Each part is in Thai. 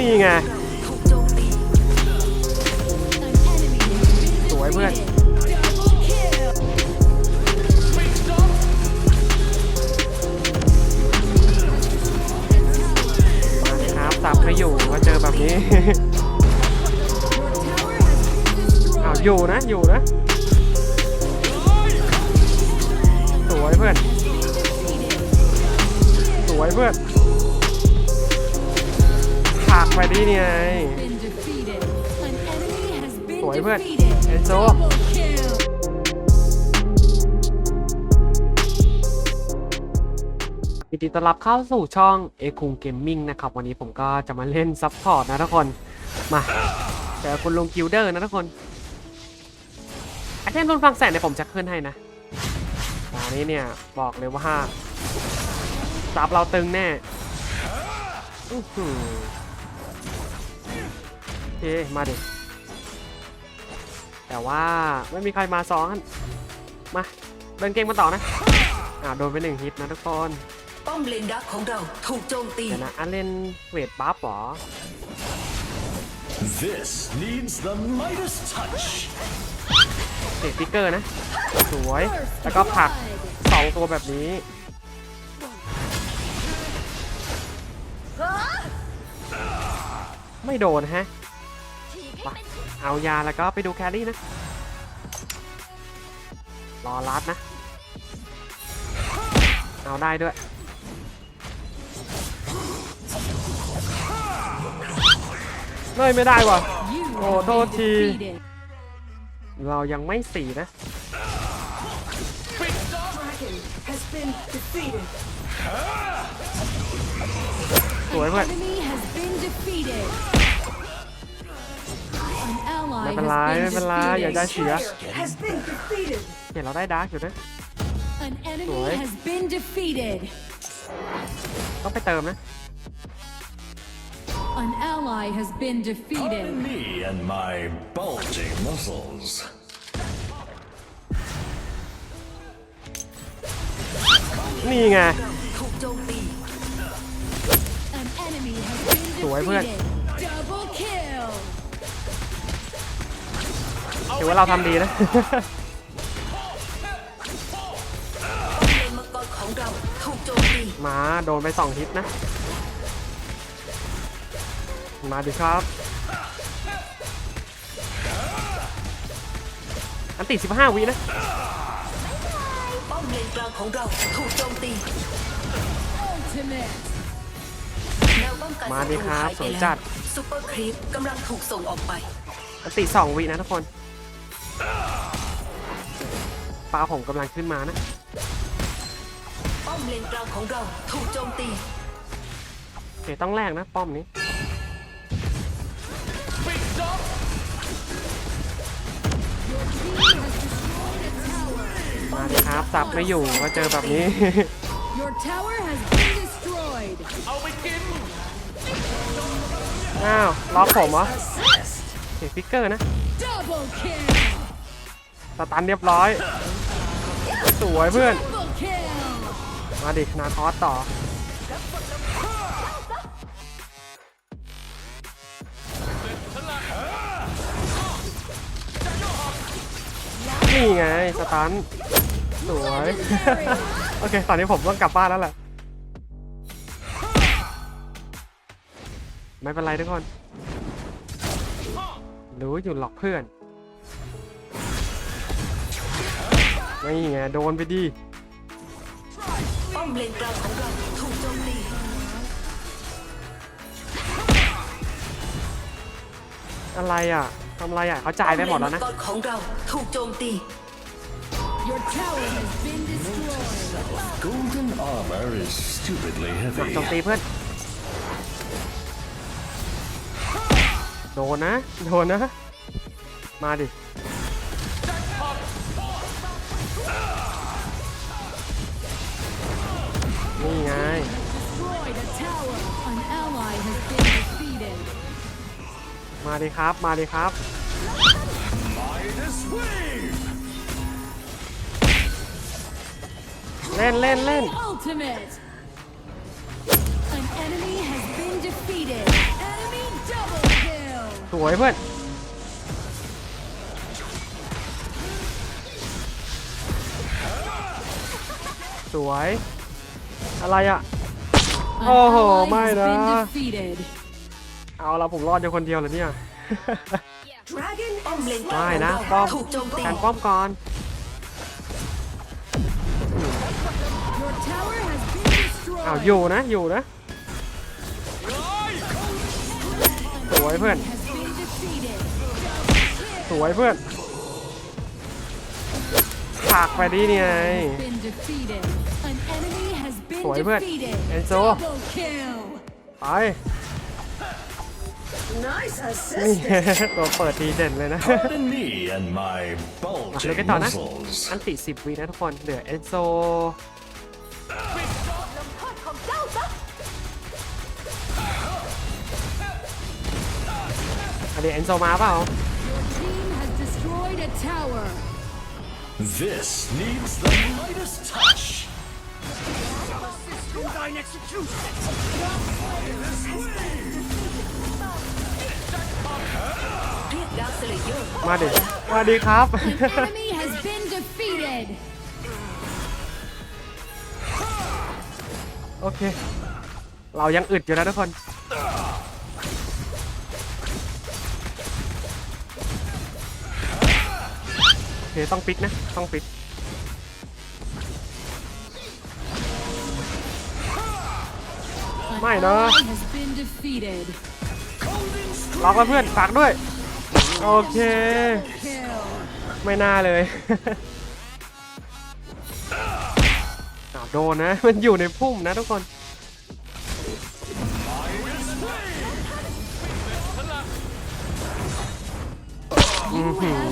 นี่ไง สวยเพื่อนมาครับสับไม่อยู่ก็เจอแบบนี้อ้าวอยู่นะ อยู่นะ สวยเพื่อน สวยเพื่อน ผักไปดิเนี่ยไงสวยเพื่อนเอนโซยินดีต้อนรับเข้าสู่ช่องเอคุงเกมมิ่งนะครับ วันนี้ผมก็จะมาเล่นซับพอร์ตนะทุกคน มาเจอคุณลงกิลเดอร์นะทุกคนไอเทมทุนฟังแสนเนี่ยผมจะขึ้นให้นะตอนนี้เนี่ยบอกเลยว่าซับเราตึงแน่อื้อหือ มาดิ แต่ว่าไม่มีใครมาซ้อนมา เดินเกมมาต่อนะ อ่าโดนไปหนึ่งฮิตนะทุกคนป้อมเลนดักของเราถูกโจมตีเดี๋ยวนะอันเล่นเวทบัฟเหรอ This needs the Midas touch. เตะฟิกเกอร์นะ สวย แล้วก็ผลักสองตัวแบบนี้ไม่โดนฮะ ไปเอายาแล้วก็ไปดูแครี่นะ รอรัดนะ เอาได้ด้วย เลยไม่ได้ว่ะ โอ้โทษที เรายังไม่สี่นะ สวยเพื่อน ไม่เป็นไรไม่เป็นไรอย่าได้เสีย เห็นเราได้ดาร์กอยู่นะ An enemy Rồi. has been defeated. ต้องไปเติมนะ An ally has been Pardon defeated. me and my bulging muscles. นี่ไง ถูกโจมตี An enemy has been สวยเพื่อน defeated. ถือว่าเราทำดีนะเลนมังกรของเราถูกโจมตีมาโดนไปสองฮิตนะ มาดิครับ อันติ15วินะป้อมเลนกลางของเราถูกโจมตี Ultimate. แนวป้องกันมาดิครับศัตหายไปสวยแล้วจัดซูเปอร์ครีปกำลังถูกส่งออกไป อันติสองวินะทุกคน ปลาผมกำลังขึ้นมานะ ป้อมเลนกลางของเราถูกโจมตีโอเคต้องแลกนะ ป้อมนี้ มาดิครับสับไม่อยู่ก็เจอแบบนี้ Your tower has been destroyed. อ้าวล็อกผมเหรอเสียฟิกเกอร์นะ Double kill. สตันเรียบร้อย สวยเพื่อน มาดิ นาคอสต่อ นี่ไง สตัน สวย โอเค ตอนนี้ผมต้องกลับบ้านแล้วแหละ ไม่เป็นไรทุกคน รู้อยู่หรอกเพื่อน ไม่ไงโดนไปดีป้อมเลนกลางของเราถูกโจมตีอะไรอะทำอะไรอะเขาจ่ายไปหมดแล้วนะป้อมเลมังกรของเราถูกโจมตี Your tower has been destroyed. Golden armor is stupidly โจม heavy. ตีเพื่อนโดนนะโดนนะ มาดิ นี่ไง Destroyed a tower. An ally has been defeated. มาดิครับ มาดิครับ Midas wave. เล่นเล่นเล่น Ultimate. An enemy has been defeated. Enemy สวยเพื่อน สวย อะไรอะ An Oh, ally my has been God. defeated. เอาละผมรอดอยู่คนเดียวเลยเนี่ย Dragon ป้อมเลนไม่นะของป้อเรามถูกโจมตีการป้อมก่อน Your tower has been อ้าว destroyed. อยู่นะ อยู่นะ สวยเพื่อน Has been defeated. สวยเพื่อนผลักไปดิเนี่ย สวยเพื่อน defeated. เอนโซ Double kill. ไป Nice นี่ assist ตัวเปิดทีเด่นเลยนะ Pardon me and my มาเลย bulging กันต่อนะ muscles. อันติสิบวินะทุกคน เหลือเอนโซอันนี้เอนโซมาเปล่า Your team has destroyed a tower. This needs the Midas touch. เรียกดาวสเลเยอร์มาดิ มาดิครับ An enemy has been defeated. โอเค เรายังอึดอยู่นะทุกคน โอเค ต้องปิดนะ ต้องปิด ไม่นะ ล็อกแล้วเพื่อนฝากด้วย โอเค ไม่น่าเลยโดนนะ มันอยู่ในพุ่มนะทุกคน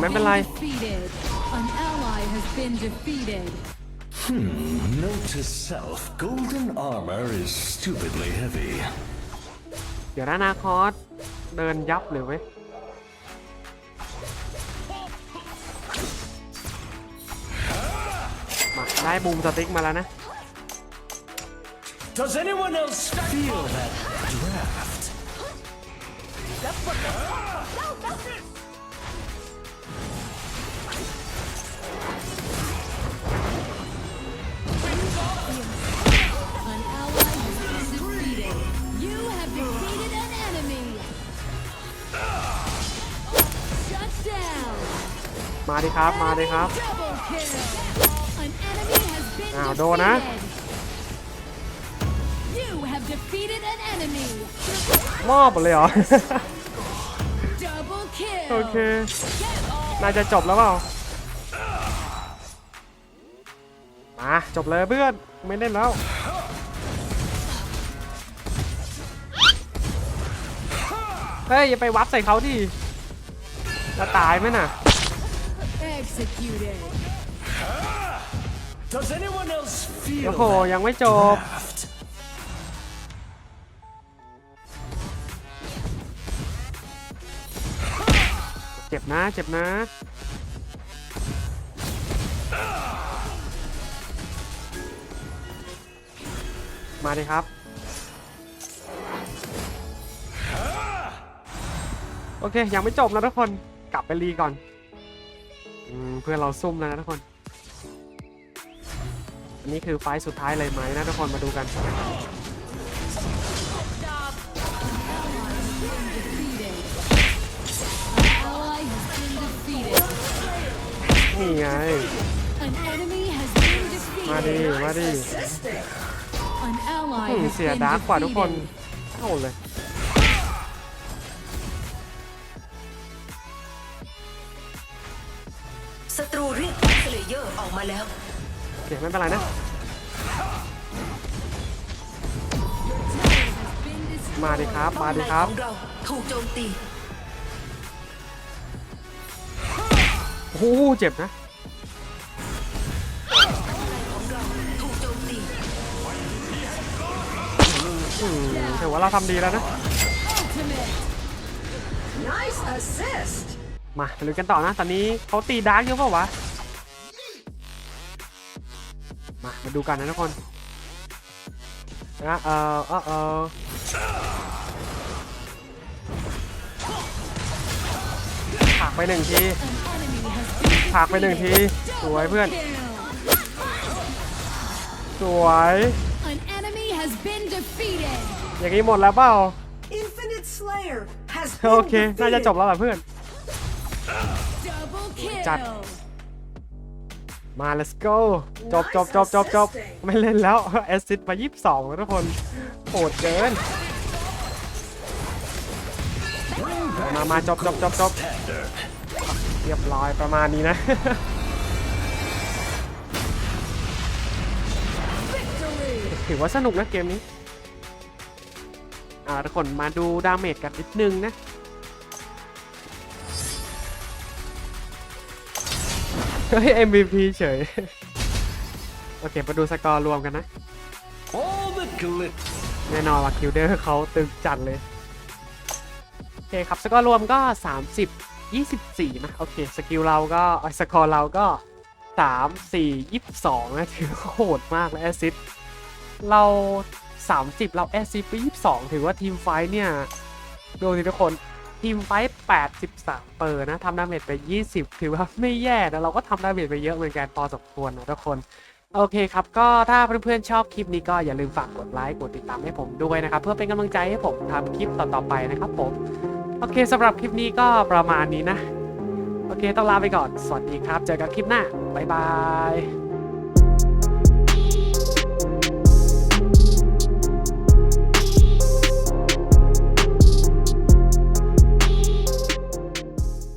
ไม่เป็นไร defeated. An ally has been defeated. Note to self, golden armor is stupidly heavy. เดี๋ยวนะนาคอสเดินยับเลยเว้ย มาได้บูมสติ๊กมาแล้วนะ Does anyone else feel that draft? มาดิครับ มาดิครับ Double kill. An enemy has been อ้าวโดนนะ defeated. You have defeated an enemy. มอบหมดเลยเหรอ Double kill. โอเค น่าจะจบแล้วเปล่า มาจบเลยเพื่อน ไม่เล่นแล้วเฮ้ย อย่าไปวัดใส่เขาดิจะตายไหมน่ะ Executed. Does anyone else โอ้ feel โห that ยังไม่จบ draft? เจ็บนะ เจ็บนะ มาดิครับ โอเค ยังไม่จบนะทุกคน กลับไปรีก่อน อมเพื่อนเราซุ่มแล้วนะทุกคน อันนี้คือไฟล์สุดท้ายเลยไหมนะทุกคนมาดูกัน Defeated. An ally has been defeated. นี่ไง An enemy has been มาดิ defeated. มาดิ An ally อืม has เสีย been ดาร์กกว่าทุกคน defeated. เท่าเลย ศัตรูเรียกดาวสเลเยอร์ออกมาแล้ว โอเคไม่เป็นไรนะ Been destroyed. มาดิครับป้อมามดิในครับ ของเราถูกโจมตี โอ้โหเจ็บนะ ของเราถูกโจมตี อืมถือว่าเราทำดีแล้วนะ Ultimate. Nice assist มาไปลุยกันต่อนะ ตอนนี้เขาตีดาร์กเยอะเปล่าวะ มามาดูกันนะทุกคนนะเออเออเออผลักไปหนึ่งที An enemy has been ผลักไปหนึ่งที สวยเพื่อน kill. สวย An enemy has been defeated. อย่างนี้หมดแล้วเปล่า Infinite Slayer has โอเค น่าจะจบแล้วล่ะเพื่อน Double kill. จัด มา let's go จบจบจบจบจบไม่เล่นแล้วแอสซิดมา 22แล้วทุกคนโหดเกิน มามาจบจบจบจบเรียบร้อยประมาณนี้นะถือว่าสนุกนะเกมนี้ อ่าทุกคนมาดูดาเมจกันนิดนึงนะ เฮ้ย MVP เฉย โอเคมาดูสกอร์รวมกันนะ All the glit แน่นอนว่าคิวเดอร์เขาตึงจัดเลย โอเคครับ สกอร์รวมก็ 30 24 นะ โอเค สกิลเราก็เอ้ยสกอร์เราก็ 3 4 22 นะ ถือว่าโหดมากแล้วแอซิดเรา 30 เราแอซิดไป 22 ถือว่าทีมไฟท์เนี่ย ดูสิทุกคน ทีมไฟท์83 เปอร์นะทำดาเมจไป 20 ถือว่าไม่แย่นะเราก็ทำดาเมจไปเยอะเหมือนกันพอสมควรนะทุกคน โอเคครับ ก็ถ้าเพื่อนๆชอบคลิปนี้ก็อย่าลืมฝากกดไลค์กดติดตามให้ผมด้วยนะครับ เพื่อเป็นกำลังใจให้ผมทำคลิปต่อๆไปนะครับผม โอเคสำหรับคลิปนี้ก็ประมาณนี้นะ โอเคต้องลาไปก่อน สวัสดีครับ เจอกันคลิปหน้า บ๊ายบาย